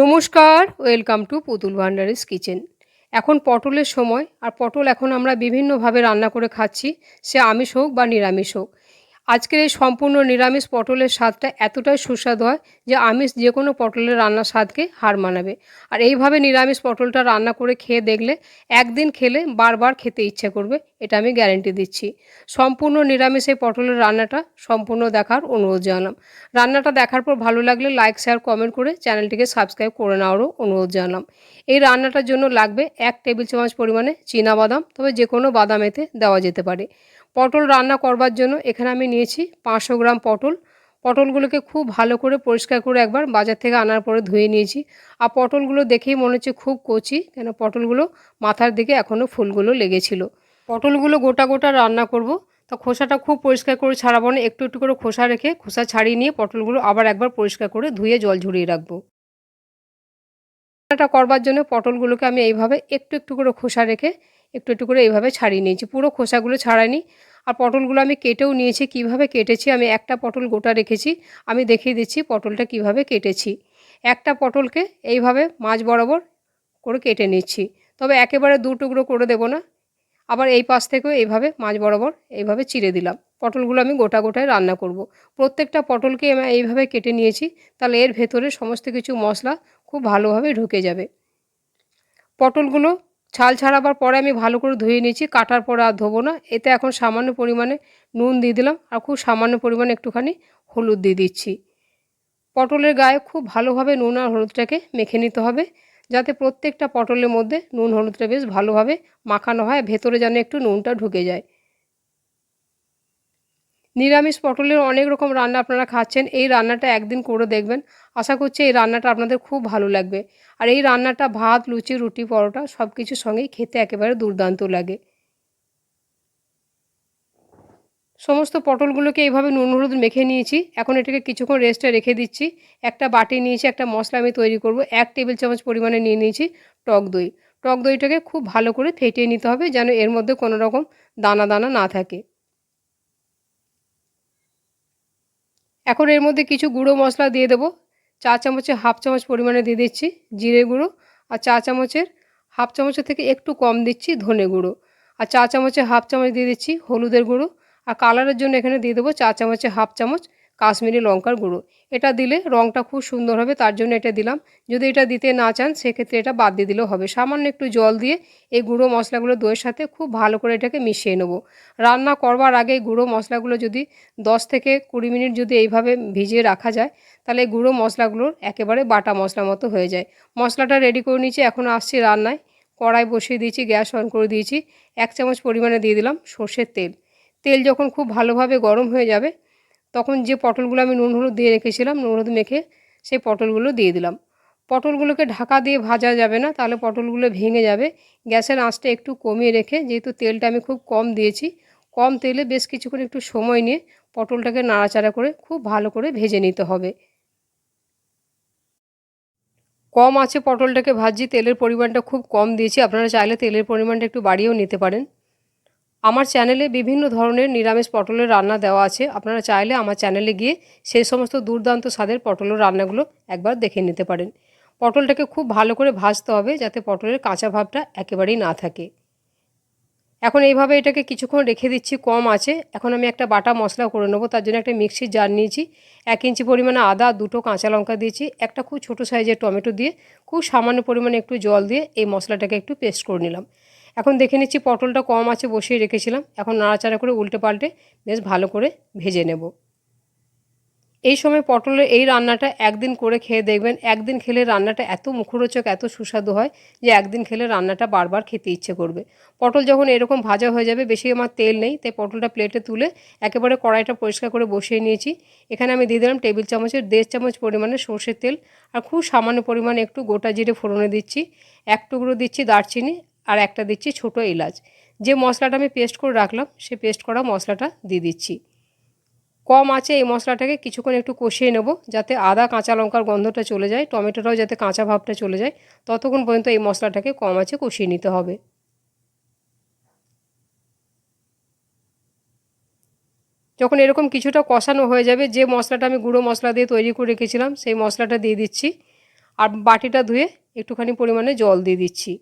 নমস্কার, welcome to পুতুল ভান্ডারিস kitchen. এখন পটলের সময়, আর পটল এখন আমরা বিভিন্নভাবে রান্না করে খাচ্ছি, সে আমিষ হোক বা নিরামিষ হোক। আজকের এই সম্পূর্ণ নিরামিষ পটলের স্বাদটা এতটাই সুস্বাদু হয় যে আমিষ যে কোনো পটলের রান্নার স্বাদকে হার মানাবে। আর এইভাবে নিরামিষ পটলটা রান্না করে খেয়ে দেখলে একদিন খেলে বারবার খেতে ইচ্ছে করবে, এটা আমি গ্যারেন্টি দিচ্ছি। সম্পূর্ণ নিরামিষ এই পটলের রান্নাটা সম্পূর্ণ দেখার অনুরোধ জানালাম। রান্নাটা দেখার পর ভালো লাগলে লাইক, শেয়ার, কমেন্ট করে চ্যানেলটিকে সাবস্ক্রাইব করে নেওয়ারও অনুরোধ জানালাম। এই রান্নাটার জন্য লাগবে এক টেবিল চামচ পরিমাণে বাদাম, তবে যে কোনো বাদাম এতে দেওয়া যেতে পারে। পটল রান্না করবার জন্য এখানে আমি নিয়েছি পাঁচশো গ্রাম পটল। পটলগুলোকে খুব ভালো করে পরিষ্কার করে একবার বাজার থেকে আনার পরে ধুয়ে নিয়েছি। আর পটলগুলো দেখেই মনে হচ্ছে খুব কচি, কেন পটলগুলো মাথার দিকে এখনও ফুলগুলো লেগেছিল। পটলগুলো গোটা গোটা রান্না করব। তো খোসাটা খুব পরিষ্কার করে ছাড়াবো না, একটু একটু করে খোসা রেখে খোসা ছাড়িয়ে নিয়ে পটলগুলো আবার একবার পরিষ্কার করে ধুয়ে জল ঝরিয়ে রাখব। রান্নাটা করবার জন্য পটলগুলোকে আমি এইভাবে একটু একটু করে খোসা রেখে একটু একটু করে এইভাবে ছাড়িয়ে নিয়েছি। পুরো খোসাগুলো ছাড়াইনি। আর পটলগুলো আমি কেটেও নিয়েছি। কীভাবে কেটেছি? আমি একটা পটল গোটা রেখেছি। আমি দেখিয়ে দিচ্ছি পটলটা কীভাবে কেটেছি। একটা পটলকে এইভাবে মাছ বরাবর করে কেটে নিচ্ছি। তবে একেবারে দু টুকরো করে দেবো না। আবার এই পাশ থেকেও এইভাবে মাছ বরাবর এইভাবে চিড়ে দিলাম। পটলগুলো আমি গোটা গোটায় রান্না করব। প্রত্যেকটা পটলকে আমি এইভাবে কেটে নিয়েছি। তাহলে এর ভেতরে সমস্ত কিছু মশলা খুব ভালোভাবে ঢুকে যাবে। পটলগুলো ছাল ছাড়াবার পরে আমি ভালো করে ধুয়ে নিয়েছি, কাটার পরে আর ধোবো না। এতে এখন সামান্য পরিমাণে নুন দিয়ে দিলাম আর খুব সামান্য পরিমাণে একটুখানি হলুদ দিয়ে দিচ্ছি। পটলের গায়ে খুব ভালোভাবে নুন আর হলুদটাকে মেখে নিতে হবে, যাতে প্রত্যেকটা পটলের মধ্যে নুন হলুদটা বেশ ভালোভাবে মাখানো হয়, ভেতরে যেন একটু নুনটা ঢুকে যায়। নিরামিষ পটলের অনেক রকম রান্না আপনারা খাচ্ছেন, এই রান্নাটা একদিন করে দেখবেন। আশা করছি এই রান্নাটা আপনাদের খুব ভালো লাগবে। আর এই রান্নাটা ভাত, লুচি, রুটি, পরোটা সব কিছুর সঙ্গেই খেতে একেবারে দুর্দান্ত লাগে। সমস্ত পটলগুলোকে এইভাবে নুন, হলুদ মেখে নিয়েছি। এখন এটাকে কিছুক্ষণ রেস্টে রেখে দিচ্ছি। একটা বাটি নিয়েছি, একটা মশলা আমি তৈরি করব। এক টেবিল চামচ পরিমাণে নিয়ে নিয়েছি টক দই। টক দইটাকে খুব ভালো করে ফেটিয়ে নিতে হবে যেন এর মধ্যে কোনো রকম দানা দানা না থাকে। এখন এর মধ্যে কিছু গুঁড়ো মশলা দিয়ে দেবো। চা চামচে হাফ চামচ পরিমাণে দিয়ে দিচ্ছি জিরে গুঁড়ো আর চা চামচের হাফ চামচের থেকে একটু কম দিচ্ছি ধনে গুঁড়ো। আর চা চামচে হাফ চামচ দিয়ে দিচ্ছি হলুদের গুঁড়ো। আর কালারের জন্য এখানে দিয়ে দেবো চা চামচে হাফ চামচ কাশ্মীরি লঙ্কার গুঁড়ো। এটা দিলে রঙটা খুব সুন্দর হবে, তার জন্য এটা দিলাম। যদি এটা দিতে না চান, সেক্ষেত্রে এটা বাদ দিয়ে দিলেও হবে। সামান্য একটু জল দিয়ে এই গুঁড়ো মশলাগুলো দইয়ের সাথে খুব ভালো করে এটাকে মিশিয়ে নেব। রান্না করবার আগে গুঁড়ো মশলাগুলো যদি 10 থেকে কুড়ি মিনিট যদি এইভাবে ভিজিয়ে রাখা যায়, তাহলে গুঁড়ো মশলাগুলোর একেবারে বাটা মশলা মতো হয়ে যায়। মশলাটা রেডি করে নিয়েছি এখন আসছি রান্নায়। কড়াই বসিয়ে দিয়েছি, গ্যাস অন করে দিয়েছি। এক চামচ পরিমাণে দিয়ে দিলাম সর্ষের তেল। তেল যখন খুব ভালোভাবে গরম হয়ে যাবে তখন যে পটলগুলো আমি নুন হলুদ দিয়ে রেখেছিলাম, নুন হলুদ মেখে সেই পটলগুলো দিয়ে দিলাম। পটলগুলোকে ঢাকা দিয়ে ভাজা যাবে না, তাহলে পটলগুলো ভেঙে যাবে। গ্যাসের আঁচটা একটু কমিয়ে রেখে, যেহেতু তেলটা আমি খুব কম দিয়েছি, কম তেলে বেশ কিছুক্ষণ একটু সময় নিয়ে পটলটাকে নাড়াচাড়া করে খুব ভালো করে ভেজে নিতে হবে। কম আছে পটলটাকে ভাজি তেলের পরিমাণটা খুব কম দিয়েছি, আপনারা চাইলে তেলের পরিমাণটা একটু বাড়িয়েও নিতে পারেন। আমার চ্যানেলে বিভিন্ন ধরনের নিরামিষ পটলের রান্না দেওয়া আছে। আপনারা চাইলে আমার চ্যানেলে গিয়ে সেই সমস্ত দুর্দান্ত স্বাদের পটলের রান্নাগুলো একবার দেখে নিতে পারেন। পটলটাকে খুব ভালো করে ভাজতে হবে যাতে পটলের কাঁচা ভাবটা একেবারেই না থাকে। এখন এইভাবে এটাকে কিছুক্ষণ রেখে দিচ্ছি, কম আছে। এখন আমি একটা বাটা মশলা করে নেব, তার জন্য একটা মিক্সির জার নিয়েছি। এক ইঞ্চি পরিমাণে আদা, দুটো কাঁচা লঙ্কা দিয়েছি, একটা খুব ছোটো সাইজের টমেটো দিয়ে খুব সামান্য পরিমাণে একটু জল দিয়ে এই মশলাটাকে একটু পেস্ট করে নিলাম। এখন দেখে নিচ্ছি পটলটা কম আছে বসিয়ে রেখেছিলাম। এখন নাড়াচাড়া করে উল্টে পাল্টে বেশ ভালো করে ভেজে নেব। এই সময় পটলের এই রান্নাটা একদিন করে খেয়ে দেখবেন। একদিন খেলে রান্নাটা এত মুখরোচক, এত সুস্বাদু হয় যে একদিন খেলে রান্নাটা বারবার খেতে ইচ্ছে করবে। পটল যখন এরকম ভাজা হয়ে যাবে, বেশি আমার তেল নেই, তাই পটলটা প্লেটে তুলে একেবারে কড়াইটা পরিষ্কার করে বসিয়ে নিয়েছি। এখানে আমি দিয়ে দিলাম টেবিল চামচের দেড় চামচ পরিমাণে সর্ষের তেল। আর খুব সামান্য পরিমাণে একটু গোটা জিরে ফোড়নে দিচ্ছি। এক টুকরো দিচ্ছি দারচিনি। আর একটা দিচ্ছি ছোটো এলাচ। যে মশলাটা আমি পেস্ট করে রাখলাম, সে পেস্ট করা মশলাটা দিয়ে দিচ্ছি। কম আছে এই মশলাটাকে কিছুক্ষণ একটু কষিয়ে নেব, যাতে আদা, কাঁচা লঙ্কার গন্ধটা চলে যায়, টমেটোটাও যাতে কাঁচা ভাবটা চলে যায়। ততক্ষণ পর্যন্ত এই মশলাটাকে কম আছে কষিয়ে নিতে হবে। যখন এরকম কিছুটা কষানো হয়ে যাবে, যে মশলাটা আমি গুঁড়ো মশলা দিয়ে তৈরি করে রেখেছিলাম, সেই মশলাটা দিয়ে দিচ্ছি। আর বাটিটা ধুয়ে একটুখানি পরিমাণে জল দিয়ে দিচ্ছি।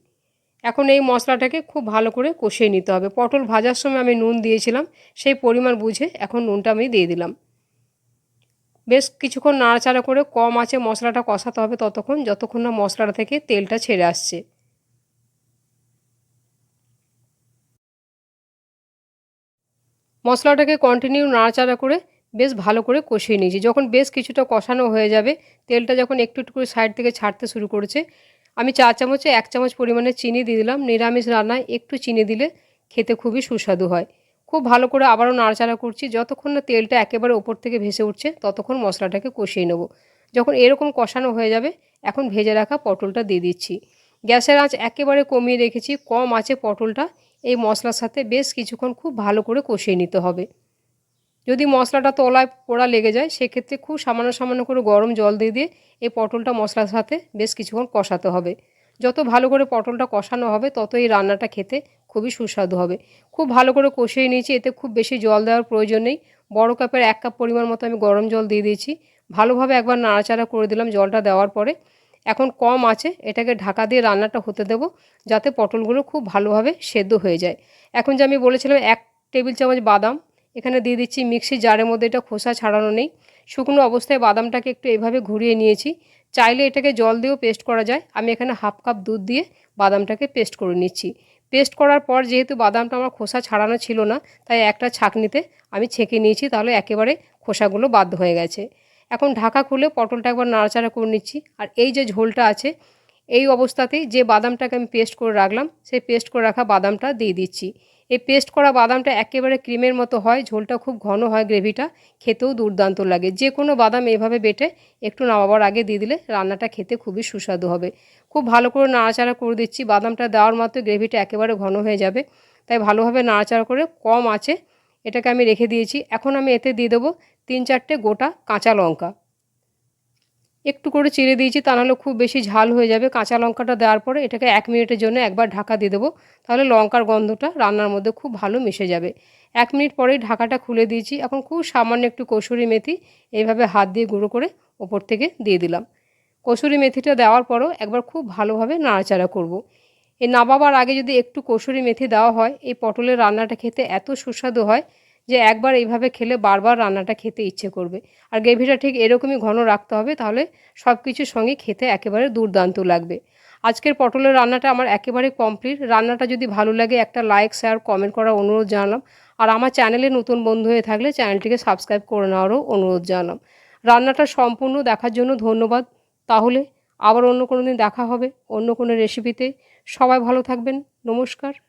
এখন এই মশলাটাকে খুব ভালো করে কষিয়ে নিতে হবে। পটল ভাজার সময় আমি নুন দিয়েছিলাম, সেই পরিমাণ বুঝে এখন নুনটা আমি দিয়ে দিলাম। বেশ কিছুক্ষণ নাড়াচাড়া করে কম আছে মশলাটা কষাতে হবে ততক্ষণ, যতক্ষণ না মশলাটা থেকে তেলটা ছেড়ে আসছে। মশলাটাকে কন্টিনিউ নাড়াচাড়া করে বেশ ভালো করে কষিয়ে নিয়েছি। যখন বেশ কিছুটা কষানো হয়ে যাবে, তেলটা যখন একটু একটু করে সাইড থেকে ছাড়তে শুরু করেছে আমি চা চামচে এক চামচ পরিমাণে চিনি দিয়ে দিলাম। নিরামিষ রান্নায় একটু চিনি দিলে খেতে খুবই সুস্বাদু হয়। খুব ভালো করে আবারও নাড়াচাড়া করছি। যতক্ষণ না তেলটা একেবারে ওপর থেকে ভেসে উঠছে, ততক্ষণ মশলাটাকে কষিয়ে নেব। যখন এরকম কষানো হয়ে যাবে, এখন ভেজে রাখা পটলটা দিয়ে দিচ্ছি। গ্যাসের আঁচ একেবারে কমিয়ে রেখেছি। কম আছে পটলটা এই মশলার সাথে বেশ কিছুক্ষণ খুব ভালো করে কষিয়ে নিতে হবে। যদি মশলাটা তলায় পোড়া লেগে যায়, সেক্ষেত্রে খুব সামান্য সামান্য করে গরম জল দিয়ে দিয়ে এই পটলটা মশলার সাথে বেশ কিছুক্ষণ কষাতে হবে। যত ভালো করে পটলটা কষানো হবে, তত এই রান্নাটা খেতে খুবই সুস্বাদু হবে। খুব ভালো করে কষিয়ে নিয়েছি, এতে খুব বেশি জল দেওয়ার প্রয়োজন নেই। বড় কাপের এক কাপ পরিমাণ মতো আমি গরম জল দিয়ে দিয়েছি। ভালোভাবে একবার নাড়াচাড়া করে দিলাম জলটা দেওয়ার পরে। এখন কম আছে, এটাকে ঢাকা দিয়ে রান্নাটা হতে দেব, যাতে পটলগুলো খুব ভালোভাবে সেদ্ধ হয়ে যায়। এখন যে আমি বলেছিলাম, এক টেবিল চামচ বাদাম এখানে দিয়ে দিচ্ছি মিক্সি জারের মধ্যে এটা খোসা ছাড়ানো নেই। শুকনো অবস্থায় বাদামটাকে একটু এভাবে ঘুরিয়ে নিয়েছি। চাইলে এটাকে জল দিয়েও পেস্ট করা যায়। আমি এখানে হাফ কাপ দুধ দিয়ে বাদামটাকে পেস্ট করে নিচ্ছি। পেস্ট করার পর যেহেতু বাদামটা আমার খোসা ছাড়ানো ছিল না, তাই একটা ছাঁকনিতে আমি ছেঁকে নিয়েছি, তাহলে একেবারে খোসাগুলো বাদ হয়ে গেছে। এখন ঢাকা খুলে পটলটা একবার নাড়াচাড়া করে নিচ্ছি। আর এই যে ঝোলটা আছে এই অবস্থাতেই যে বাদামটাকে আমি পেস্ট করে রাখলাম, সেই পেস্ট করে রাখা বাদামটা দিয়ে দিচ্ছি। এই পেস্ট করা বাদামটা একেবারে ক্রিমের মতো হয়, ঝোলটা খুব ঘন হয় গ্রেভিটা খেতেও দুর্দান্ত লাগে। যে কোনো বাদাম এভাবে বেটে একটু নামাবার আগে দিয়ে দিলে রান্নাটা খেতে খুবই সুস্বাদু হবে। খুব ভালো করে নাড়াচাড়া করে দিচ্ছি, বাদামটা দেওয়ার মাত্র গ্রেভিটা একেবারে ঘন হয়ে যাবে। তাই ভালোভাবে নাড়াচাড়া করে কম আছে, এটাকে আমি রেখে দিয়েছি। এখন আমি এতে দিয়ে দেবো তিন চারটে গোটা কাঁচা লঙ্কা। একটু করে চিড়ে দিয়েছি, তা নাহলে খুব বেশি ঝাল হয়ে যাবে। কাঁচা লঙ্কাটা দেওয়ার পরে এটাকে এক মিনিটের জন্য একবার ঢাকা দিয়ে দেবো। তাহলে লঙ্কার গন্ধটা রান্নার মধ্যে খুব ভালো মিশে যাবে। এক মিনিট পরেই ঢাকাটা খুলে দিয়েছি। এখন খুব সামান্য একটু কসুরি মেথি, এইভাবে হাত দিয়ে গুঁড়ো করে ওপর থেকে দিয়ে দিলাম। কসুরি মেথিটা দেওয়ার পরও একবার খুব ভালোভাবে নাড়াচাড়া করব। এই নাবাবার আগে যদি একটু কসুরি মেথি দেওয়া হয়, এই পটলের রান্নাটা খেতে এত সুস্বাদু হয় যে একবার এইভাবে খেলে বারবার রান্নাটা খেতে ইচ্ছে করবে। আর গ্রেভিটা ঠিক এরকমই ঘন রাখতে হবে, তাহলে সব কিছুর সঙ্গে খেতে একেবারে দুর্দান্ত লাগবে। আজকের পটলের রান্নাটা আমার একেবারে কমপ্লিট রান্নাটা যদি ভালো লাগে একটা লাইক শেয়ার কমেন্ট করার অনুরোধ জানালাম। আর আমার চ্যানেলে নতুন বন্ধু হয়ে থাকলে চ্যানেলটিকে সাবস্ক্রাইব করে নেওয়ারও অনুরোধ জানালাম। রান্নাটা সম্পূর্ণ দেখার জন্য ধন্যবাদ। তাহলে আবার অন্য কোনো দিন দেখা হবে, অন্য কোনো রেসিপিতে সবাই ভালো থাকবেন। নমস্কার।